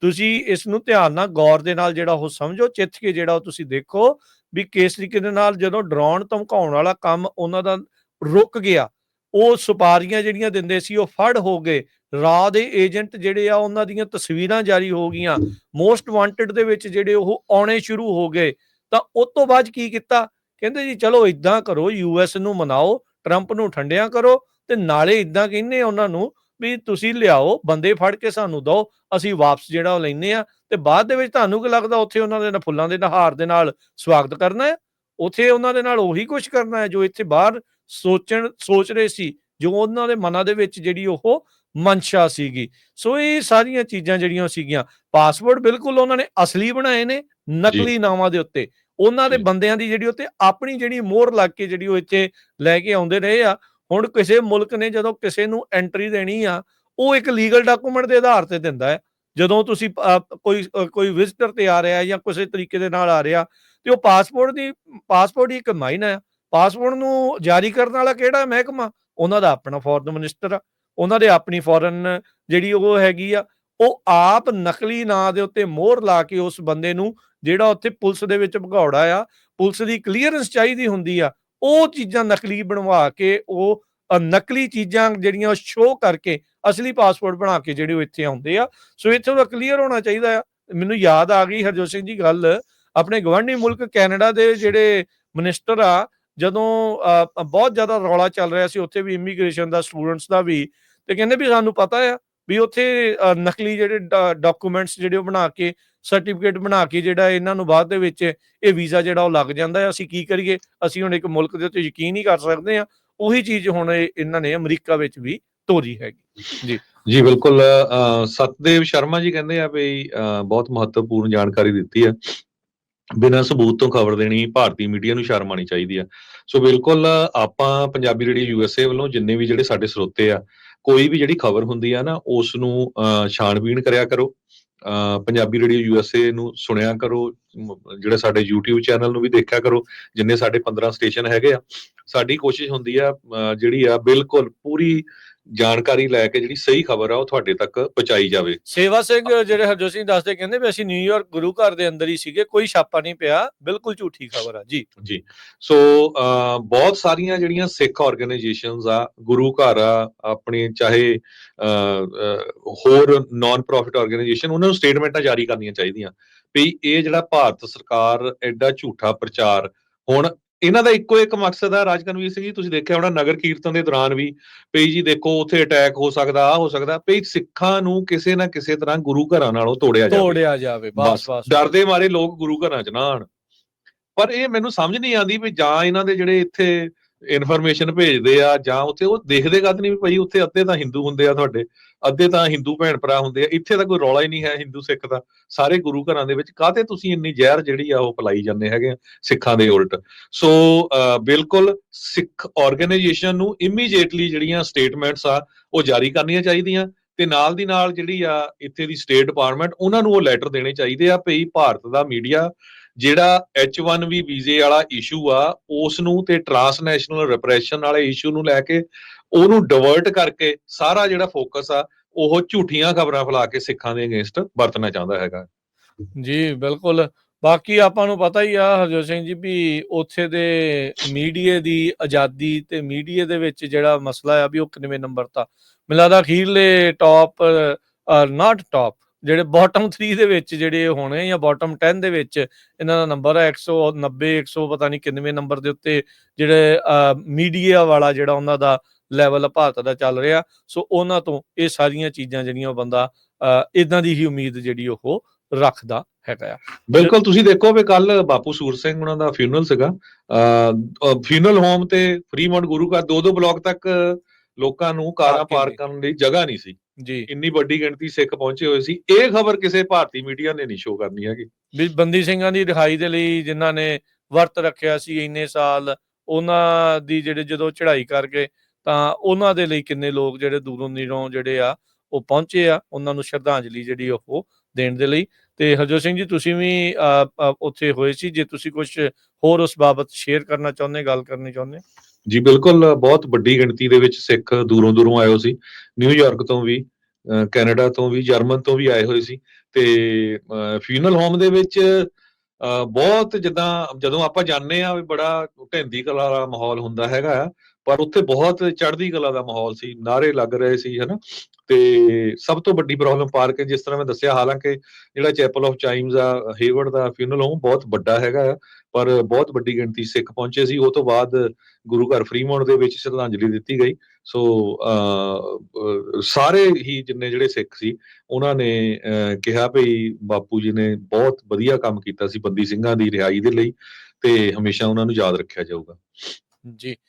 ਤੁਸੀਂ ਇਸ ਨੂੰ ਧਿਆਨ ਨਾਲ ਗੌਰ ਦੇ ਨਾਲ ਜਿਹੜਾ ਉਹ ਸਮਝੋ, ਚਿੱਥ ਕੇ ਜਿਹੜਾ ਉਹ ਤੁਸੀਂ ਦੇਖੋ ਵੀ ਕਿਸ ਤਰੀਕੇ ਦੇ ਨਾਲ ਜਦੋਂ ਡਰਾਉਣ, ਧਮਕਾਉਣ ਵਾਲਾ ਕੰਮ ਉਹਨਾਂ ਦਾ ਰੁਕ ਗਿਆ, ਉਹ ਸੁਪਾਰੀਆਂ ਜਿਹੜੀਆਂ ਦਿੰਦੇ ਸੀ, ਉਹ ਫੜ ਹੋ ਗਏ। ਰਾਹ ਦੇ ਏਜੰਟ ਜਿਹੜੇ ਆ, ਉਹਨਾਂ ਦੀਆਂ ਤਸਵੀਰਾਂ ਜਾਰੀ ਹੋ ਗਈਆਂ। ਮੋਸਟ ਵਾਂਟਡ ਦੇ ਵਿੱਚ ਜਿਹੜੇ ਉਹ ਆਉਣੇ ਸ਼ੁਰੂ ਹੋ ਗਏ। ਤਾਂ ਉਸ ਤੋਂ ਬਾਅਦ ਕੀ ਕੀਤਾ? ਕਹਿੰਦੇ ਜੀ, ਚਲੋ ਇਦਾਂ ਕਰੋ ਯੂਐਸ ਨੂੰ ਮਨਾਓ, ਟਰੰਪ ਨੂੰ ਠੰਡਿਆਂ ਕਰੋ ਤੇ ਨਾਲੇ ਇਦਾਂ ਕਹਿੰਨੇ ਉਹਨਾਂ ਨੂੰ ਵੀ ਤੁਸੀਂ ਲਿਆਓ, ਬੰਦੇ ਫੜ ਕੇ ਸਾਨੂੰ ਦਿਓ, ਅਸੀਂ ਵਾਪਸ ਜਿਹੜਾ ਉਹ ਲੈਨੇ ਆ ਤੇ ਬਾਅਦ ਦੇ ਵਿੱਚ ਤੁਹਾਨੂੰ ਕੀ ਲੱਗਦਾ ਉੱਥੇ ਉਹਨਾਂ ਦੇ ਨਾਲ ਫੁੱਲਾਂ ਦੇ ਨਹਾਰ ਦੇ ਨਾਲ ਸਵਾਗਤ ਕਰਨਾ ਹੈ? ਉੱਥੇ ਉਹਨਾਂ ਦੇ ਨਾਲ ਉਹੀ ਕੁਝ ਕਰਨਾ ਹੈ ਜੋ ਇੱਥੇ ਬਾਹਰ ਸੋਚਣ, ਸੋਚ ਰਹੇ ਸੀ, ਜੋ ਉਹਨਾਂ ਦੇ ਮਨਾਂ ਦੇ ਵਿੱਚ ਜਿਹੜੀ ਉਹ ਮਨਸ਼ਾ ਸੀਗੀ। ਸੋ ਇਹ ਸਾਰੀਆਂ ਚੀਜ਼ਾਂ ਜਿਹੜੀਆਂ ਸੀਗੀਆਂ, ਪਾਸਵਰਡ ਬਿਲਕੁਲ ਉਹਨਾਂ ਨੇ ਅਸਲੀ ਬਣਾਏ ਨੇ ਨਕਲੀ ਨਾਵਾਂ ਦੇ ਉੱਤੇ। ਉਹਨਾਂ ਦੇ। ਬੰਦਿਆਂ ਦੀ ਜਿਹੜੀ ਉੱਤੇ ਆਪਣੀ ਜਿਹੜੀ ਮੋਹਰ ਲੱਗ ਕੇ ਜਿਹੜੀ ਉਹ ਇੱਥੇ ਲੈ ਕੇ ਆਉਂਦੇ ਰਹੇ ਆ। ਹੁਣ ਕਿਸੇ ਮੁਲਕ ਨੇ ਜਦੋਂ ਕਿਸੇ ਨੂੰ ਐਂਟਰੀ ਦੇਣੀ ਆ ਉਹ ਇੱਕ ਲੀਗਲ ਡਾਕੂਮੈਂਟ ਦੇ ਆਧਾਰ ਤੇ ਦਿੰਦਾ ਹੈ। ਜਦੋਂ ਤੁਸੀਂ ਕੋਈ ਕੋਈ ਵਿਜ਼ਟਰ ਤੇ ਆ ਰਿਹਾ ਜਾਂ ਕਿਸੇ ਤਰੀਕੇ ਦੇ ਨਾਲ ਆ ਰਿਹਾ ਤੇ ਉਹ ਪਾਸਪੋਰਟ ਦੀ ਪਾਸਪੋਰਟ ਹੀ ਇੱਕ ਮਾਇਨਾ ਆ। ਪਾਸਪੋਰਟ ਨੂੰ ਜਾਰੀ ਕਰਨ ਵਾਲਾ ਕਿਹੜਾ ਮਹਿਕਮਾ? ਉਹਨਾਂ ਦਾ ਆਪਣਾ ਫੋਰਨ ਮਿਨਿਸਟਰ ਆ। ਉਹਨਾਂ ਦੇ ਆਪਣੀ ਫੋਰਨ ਜਿਹੜੀ ਉਹ ਹੈਗੀ ਆ ਉਹ ਆਪ ਨਕਲੀ ਨਾਂ ਦੇ ਉੱਤੇ ਮੋਹਰ ਲਾ ਕੇ ਉਸ ਬੰਦੇ ਨੂੰ ਜਿਹੜਾ ਉੱਥੇ ਪੁਲਿਸ ਦੇ ਵਿੱਚ ਭਗੌੜਾ ਆ ਪੁਲਿਸ ਦੀ ਕਲੀਅਰੈਂਸ ਚਾਹੀਦੀ ਹੁੰਦੀ ਆ ਉਹ ਚੀਜ਼ਾਂ ਨਕਲੀ ਬਣਵਾ ਕੇ ਉਹ ਨਕਲੀ ਚੀਜ਼ਾਂ ਜਿਹੜੀਆਂ ਸ਼ੋਅ ਕਰਕੇ ਅਸਲੀ ਪਾਸਪੋਰਟ ਬਣਾ ਕੇ ਜਿਹੜੇ ਉਹ ਇੱਥੇ ਆਉਂਦੇ ਆ। ਸੋ ਇੱਥੇ ਦਾ ਕਲੀਅਰ ਹੋਣਾ ਚਾਹੀਦਾ ਆ। ਮੈਨੂੰ ਯਾਦ ਆ ਗਈ ਹਰਜੋਤ ਸਿੰਘ ਜੀ ਗੱਲ ਆਪਣੇ ਗਵਾਂਢੀ ਮੁਲਕ ਕੈਨੇਡਾ ਦੇ ਜਿਹੜੇ ਮਿਨਿਸਟਰ ਆ ਜਦੋਂ ਅ, ਬਹੁਤ ਜ਼ਿਆਦਾ ਰੌਲਾ ਚੱਲ ਰਿਹਾ ਸੀ ਉੱਥੇ ਵੀ ਇਮੀਗ੍ਰੇਸ਼ਨ ਦਾ ਸਟੂਡੈਂਟਸ ਦਾ ਵੀ ਤੇ ਕਹਿੰਦੇ ਵੀ ਸਾਨੂੰ ਪਤਾ ਆ ਵੀ ਉੱਥੇ ਨਕਲੀ ਜਿਹੜੇ ਡਾਕੂਮੈਂਟਸ ਜਿਹੜੇ ਉਹ ਬਣਾ ਕੇ ਸਰਟੀਫਿਕੇਟ ਬਣਾ ਕੇ ਜਿਹੜਾ ਇਹਨਾਂ ਨੂੰ ਬਾਅਦ ਦੇ ਵਿੱਚ ਇਹ ਵੀਜ਼ਾ ਜਿਹੜਾ ਉਹ ਲੱਗ ਜਾਂਦਾ ਹੈ, ਅਸੀਂ ਕੀ ਕਰੀਏ? ਅਸੀਂ ਹੁਣ ਇੱਕ ਮੁਲਕ ਦੇ ਉੱਤੇ ਯਕੀਨ ਨਹੀਂ ਕਰ ਸਕਦੇ ਆ ਉਹੀ ਚੀਜ਼ ਹੁਣ ਇਹਨਾਂ ਨੇ ਅਮਰੀਕਾ ਵਿੱਚ ਵੀ ਤੋਰੀ ਹੈਗੀ। ਜੀ। ਬਿਲਕੁਲ ਸਤਦੇਵ ਸ਼ਰਮਾ ਜੀ ਕਹਿੰਦੇ ਆ ਵੀ ਬਹੁਤ ਮਹੱਤਵਪੂਰਨ ਜਾਣਕਾਰੀ ਦਿੱਤੀ ਆ ਬਿਨਾਂ ਸਬੂਤ ਤੋਂ ਖਬਰ ਦੇਣੀ ਭਾਰਤੀ ਮੀਡੀਆ ਨੂੰ ਸ਼ਰਮ ਆਣੀ ਚਾਹੀਦੀ ਆ ਸੋ ਬਿਲਕੁਲ, ਆਪਾਂ ਪੰਜਾਬੀ ਰੇਡੀਓ ਯੂਐਸਏ ਵੱਲੋਂ ਜਿੰਨੇ ਵੀ ਜਿਹੜੇ ਸਾਡੇ ਸਰੋਤੇ ਆ, ਕੋਈ ਵੀ ਜਿਹੜੀ ਖਬਰ ਹੁੰਦੀ ਆ ਨਾ ਉਸ ਨੂੰ ਛਾਣਬੀਣ ਕਰਿਆ ਕਰੋ। ਪੰਜਾਬੀ ਰੇਡੀਓ ਯੂਐਸਏ ਨੂੰ ਸੁਣਿਆ ਕਰੋ ਜਿਹੜੇ ਸਾਡੇ YouTube ਚੈਨਲ ਨੂੰ ਵੀ ਦੇਖਿਆ ਕਰੋ, ਜਿੰਨੇ ਸਾਡੇ 15 ਸਟੇਸ਼ਨ ਹੈਗੇ ਆ, ਸਾਡੀ ਕੋਸ਼ਿਸ਼ ਹੁੰਦੀ ਆ, ਅਹ ਜਿਹੜੀ ਆ, ਬਿਲਕੁਲ ਪੂਰੀ ਜਾਣਕਾਰੀ ਲੈ ਕੇ ਜਿਹੜੀ ਸਹੀ ਖਬਰ ਆ ਉਹ ਤੁਹਾਡੇ ਤੱਕ ਪਹੁੰਚਾਈ ਜਾਵੇ। ਸੇਵਾ ਸਿੰਘ ਜਿਹੜੇ ਹਰਜੋਤ ਸਿੰਘ ਦੱਸਦੇ ਕਹਿੰਦੇ ਵੀ ਅਸੀਂ ਨਿਊਯਾਰਕ ਗੁਰੂ ਘਰ ਦੇ ਅੰਦਰ ਹੀ ਸੀਗੇ ਕੋਈ ਛਾਪਾ ਨਹੀਂ ਪਿਆ ਬਿਲਕੁਲ ਝੂਠੀ ਖਬਰ ਆ ਜੀ। ਜੀ। ਸੋ ਬਹੁਤ ਸਾਰੀਆਂ ਜਿਹੜੀਆਂ ਸਿੱਖ ਆਰਗੇਨਾਈਜੇਸ਼ਨਸ ਆ ਗੁਰੂ ਘਰ ਆ ਆਪਣੀ ਚਾਹੇ ਹੋਰ ਨਾਨ ਪ੍ਰੋਫਿਟ ਆਰਗੇਨਾਈਜੇਸ਼ਨ ਉਹਨਾਂ ਨੂੰ ਸਟੇਟਮੈਂਟਾਂ ਜਾਰੀ ਕਰਨੀਆਂ ਚਾਹੀਦੀਆਂ। ਵੀ ਇਹ ਜਿਹੜਾ ਭਾਰਤ ਸਰਕਾਰ ਐਡਾ ਝੂਠਾ ਪ੍ਰਚਾਰ ਹੁਣ ਇਹਨਾਂ ਦਾ ਇੱਕੋ ਇੱਕ ਮਕਸਦ ਆ ਰਾਜਕਨਵੀਰ ਸਿੰਘ ਜੀ ਤੁਸੀਂ ਦੇਖਿਆ ਹੋਣਾ ਨਗਰ ਕੀਰਤਨ ਦੇ ਦੌਰਾਨ ਵੀ ਪਈ ਜੀ ਦੇਖੋ ਉੱਥੇ ਅਟੈਕ ਹੋ ਸਕਦਾ ਆ ਹੋ ਸਕਦਾ ਪਈ ਸਿੱਖਾਂ ਨੂੰ ਕਿਸੇ ਨਾ ਕਿਸੇ ਤਰ੍ਹਾਂ ਗੁਰੂ ਘਰਾਂ ਨਾਲੋਂ ਤੋੜਿਆ ਜਾਵੇ। ਤੋੜਿਆ ਜਾਵੇ ਬਸ ਬਸ ਡਰਦੇ ਮਾਰੇ ਲੋਕ ਗੁਰੂ ਘਰਾਂ ਚ ਨਾ ਆਣ ਪਰ ਇਹ ਮੈਨੂੰ ਸਮਝ ਨਹੀਂ ਆਉਂਦੀ ਵੀ ਜਾਂ ਇਹਨਾਂ ਦੇ ਜਿਹੜੇ ਇੱਥੇ ਇਨਫੋਰਮੇਸ਼ਨ ਭੇਜਦੇ ਆ ਜਾਂ ਉੱਥੇ ਉਹ ਦੇਖਦੇ ਕਦ ਨਹੀਂ ਵੀ ਭਾਈ ਉੱਥੇ ਅੱਧੇ ਤਾਂ ਹਿੰਦੂ ਹੁੰਦੇ ਆ ਤੁਹਾਡੇ। ਅੱਧੇ ਤਾਂ ਹਿੰਦੂ ਭੈਣ ਭਰਾ ਹੁੰਦੇ ਆ, ਇੱਥੇ ਤਾਂ ਕੋਈ ਰੌਲਾ ਹੀ ਨਹੀਂ ਹੈ ਹਿੰਦੂ ਸਿੱਖ ਦਾ। ਸਾਰੇ ਗੁਰੂ ਘਰਾਂ ਦੇ ਵਿੱਚ ਕਾਹਤੇ ਤੁਸੀਂ ਇੰਨੀ ਜ਼ਹਿਰ ਜਿਹੜੀ ਆ ਉਹ ਫੈਲਾਈ ਜਾਂਦੇ ਹੈਗੇ ਸਿੱਖਾਂ ਦੇ ਉਲਟ? ਸੋ ਬਿਲਕੁਲ ਸਿੱਖ ਆਰਗੇਨਾਈਜੇਸ਼ਨ ਨੂੰ ਇਮੀਡੀਏਟਲੀ ਜਿਹੜੀਆਂ ਸਟੇਟਮੈਂਟਸ ਆ, ਉਹ ਜਾਰੀ ਕਰਨੀਆਂ ਚਾਹੀਦੀਆਂ ਤੇ ਨਾਲ ਦੀ ਨਾਲ ਜਿਹੜੀ ਆ ਇੱਥੇ ਦੀ ਸਟੇਟ ਡਿਪਾਰਟਮੈਂਟ ਉਹਨਾਂ ਨੂੰ ਉਹ ਲੈਟਰ ਦੇਣੇ ਚਾਹੀਦੇ ਆ ਭਈ ਭਾਰਤ ਦਾ ਮੀਡੀਆ ਜਿਹੜਾ H1B ਵੀਜ਼ੇ ਵਾਲਾ ਇਸ਼ੂ ਆ, ਉਸ ਨੂੰ ਤੇ ਟ੍ਰਾਂਸਨੈਸ਼ਨਲ ਰਿਪਰੈਸ਼ਨ ਵਾਲੇ ਇਸ਼ੂ ਨੂੰ ਲੈ ਕੇ ਉਹਨੂੰ ਡਿਵਰਟ ਕਰਕੇ ਸਾਰਾ ਜਿਹੜਾ ਫੋਕਸ ਆ, ਉਹ ਝੂਠੀਆਂ ਖਬਰਾਂ ਫੈਲਾ ਕੇ ਸਿੱਖਾਂ ਦੇ ਅਗੇਂਸਟ ਵਰਤਣਾ ਚਾਹੁੰਦਾ ਹੈਗਾ। ਜੀ, ਬਿਲਕੁਲ। ਬਾਕੀ ਆਪਾਂ ਨੂੰ ਪਤਾ ਹੀ ਆ ਹਰਜੋਤ ਸਿੰਘ ਜੀ ਵੀ ਉੱਥੇ ਦੇ ਮੀਡੀਆ ਦੀ ਆਜ਼ਾਦੀ ਤੇ ਮੀਡੀਆ ਦੇ ਵਿੱਚ ਜਿਹੜਾ ਮਸਲਾ ਆ ਵੀ ਉਹ ਕਿੰਨਵੇਂ ਨੰਬਰ ਤਾਂ। ਮੈਨੂੰ ਅਖੀਰਲੇ ਟਾਪ ਨਾਟ ਟਾਪ ਜਿਹੜੇ ਬਾਟਮ 3 ਦੇ ਵਿੱਚ ਜਿਹੜੇ ਹੋਣੇ ਜਾਂ ਬਾਟਮ 10 ਦੇ ਵਿੱਚ ਇਹਨਾਂ ਦਾ ਨੰਬਰ ਹੈ 190 100 ਪਤਾ ਨਹੀਂ ਕਿੰਨਵੇਂ ਨੰਬਰ ਦੇ ਉੱਤੇ ਜਿਹੜੇ ਮੀਡੀਆ ਵਾਲਾ ਜਿਹੜਾ ਉਹਨਾਂ ਦਾ ਲੈਵਲ ਭਾਰਤ ਦਾ ਚੱਲ ਰਿਹਾ। ਸੋ ਉਹਨਾਂ ਤੋਂ ਇਹ ਸਾਰੀਆਂ ਚੀਜ਼ਾਂ ਜਿਹੜੀਆਂ ਉਹ ਬੰਦਾ ਇਦਾਂ ਦੀ ਹੀ ਉਮੀਦ ਜਿਹੜੀ ਉਹ ਰੱਖਦਾ ਹੈਗਾ ਆ। ਬਿਲਕੁਲ ਤੁਸੀਂ ਦੇਖੋ ਵੀ ਕੱਲ ਬਾਪੂ ਸੂਰ ਸਿੰਘ ਉਹਨਾਂ ਦਾ ਫਿਊਨਰਲ ਸੀਗਾ। ਫਿਊਨਰਲ ਹੋਮ ਤੇ ਫਰੀਮੌਂਟ ਗੁਰੂ ਘਰ ਦੋ ਦੋ ਬਲਾਕ ਤੱਕ ਲੋਕਾਂ ਨੂੰ ਕਾਰਾਂ ਪਾਰਕ। ਕਰਨ ਲਈ ਜਗ੍ਹਾ ਨਹੀਂ ਸੀ। ਜੀ। ਇੰਨੀ ਵੱਡੀ ਗਿਣਤੀ ਸਿੱਖ ਪਹੁੰਚੇ ਹੋਏ ਸੀ। ਇਹ ਖਬਰ ਕਿਸੇ ਭਾਰਤੀ ਮੀਡੀਆ ਨੇ ਨਹੀਂ ਸ਼ੋ ਕਰਨੀ ਹੈਗੀ। ਵੀ ਬੰਦੀ ਸਿੰਘਾਂ ਦੀ ਰਿਹਾਈ ਦੇ ਲਈ ਜਿਨ੍ਹਾਂ ਨੇ ਵਰਤ ਰੱਖਿਆ ਸੀ ਇੰਨੇ ਸਾਲ ਉਹਨਾਂ ਦੀ ਜਿਹੜੇ ਜਦੋਂ ਚੜ੍ਹਾਈ ਕਰ ਗਏ ਤਾਂ ਉਹਨਾਂ ਦੇ ਲਈ ਕਿੰਨੇ ਲੋਕ ਜਿਹੜੇ ਦੂਰੋਂ ਨੇੜੋਂ ਜਿਹੜੇ ਆ, ਉਹ ਪਹੁੰਚੇ ਆ, ਉਹਨਾਂ ਨੂੰ ਸ਼ਰਧਾਂਜਲੀ ਜਿਹੜੀ ਉਹ ਦੇਣ ਦੇ ਲਈ। ਤੇ ਹਰਜੋਤ ਸਿੰਘ ਜੀ, ਤੁਸੀਂ ਵੀ ਉੱਥੇ ਹੋਏ ਸੀ, ਜੇ ਤੁਸੀਂ ਕੁਝ ਹੋਰ ਉਸ ਬਾਬਤ ਸ਼ੇਅਰ ਕਰਨਾ ਚਾਹੁੰਦੇ, ਗੱਲ ਕਰਨੀ ਚਾਹੁੰਦੇ? ਜੀ, ਬਿਲਕੁਲ, ਬਹੁਤ ਵੱਡੀ ਗਿਣਤੀ ਦੇ ਵਿੱਚ ਸਿੱਖ ਦੂਰੋਂ ਦੂਰੋਂ ਆਏ ਹੋ ਸੀ। ਨਿਊਯਾਰਕ ਤੋਂ ਵੀ ਅਹ ਕੈਨੇਡਾ ਤੋਂ ਵੀ, ਜਰਮਨ ਤੋਂ ਵੀ ਆਏ ਹੋਏ ਸੀ। ਤੇ ਫਿਊਨਲ ਹੋਮ ਦੇ ਵਿੱਚ ਅਹ ਬਹੁਤ ਜਿੱਦਾਂ ਜਦੋਂ ਆਪਾਂ ਜਾਣਦੇ ਆ ਵੀ ਬੜਾ ਢੈਂਦੀ ਕਲਾ ਦਾ ਮਾਹੌਲ ਹੁੰਦਾ ਹੈਗਾ ਆ ਪਰ ਉੱਥੇ ਬਹੁਤ ਚੜ੍ਹਦੀ ਕਲਾ ਦਾ ਮਾਹੌਲ ਸੀ ਨਾਰੇ ਲੱਗ ਰਹੇ ਸੀ ਹਨਾ? ਤੇ ਸਭ ਤੋਂ ਵੱਡੀ ਪ੍ਰੋਬਲਮ ਪਾਰਕ ਜਿਸ ਤਰ੍ਹਾਂ ਮੈਂ ਦੱਸਿਆ ਹਾਲਾਂਕਿ ਜਿਹੜਾ ਚੈਪਲ ਆਫ ਚਾਈਮਸ ਆ ਹੇਵਰਡ ਦਾ ਫਿਊਨਲ ਹੋਮ ਬਹੁਤ ਵੱਡਾ ਹੈਗਾ ਆ ਪਰ ਬਹੁਤ ਵੱਡੀ ਗਿਣਤੀ ਸਿੱਖ ਪਹੁੰਚੇ ਸੀ। ਉਹ ਤੋਂ ਬਾਅਦ ਗੁਰੂ ਘਰ ਫਰੀਮੌਂਟ ਦੇ ਵਿੱਚ ਸ਼ਰਧਾਂਜਲੀ ਦਿੱਤੀ ਗਈ। ਸੋ ਅਹ, ਸਾਰੇ ਹੀ ਜਿੰਨੇ ਜਿਹੜੇ ਸਿੱਖ ਸੀ ਉਹਨਾਂ ਨੇ ਅਹ, ਕਿਹਾ ਭਈ ਬਾਪੂ ਜੀ ਨੇ ਬਹੁਤ ਵਧੀਆ ਕੰਮ ਕੀਤਾ ਸੀ ਬੰਦੀ ਸਿੰਘਾਂ ਦੀ ਰਿਹਾਈ ਦੇ ਲਈ ਤੇ ਹਮੇਸ਼ਾ ਉਹਨਾਂ ਨੂੰ ਯਾਦ ਰੱਖਿਆ ਜਾਊਗਾ। ਜੀ।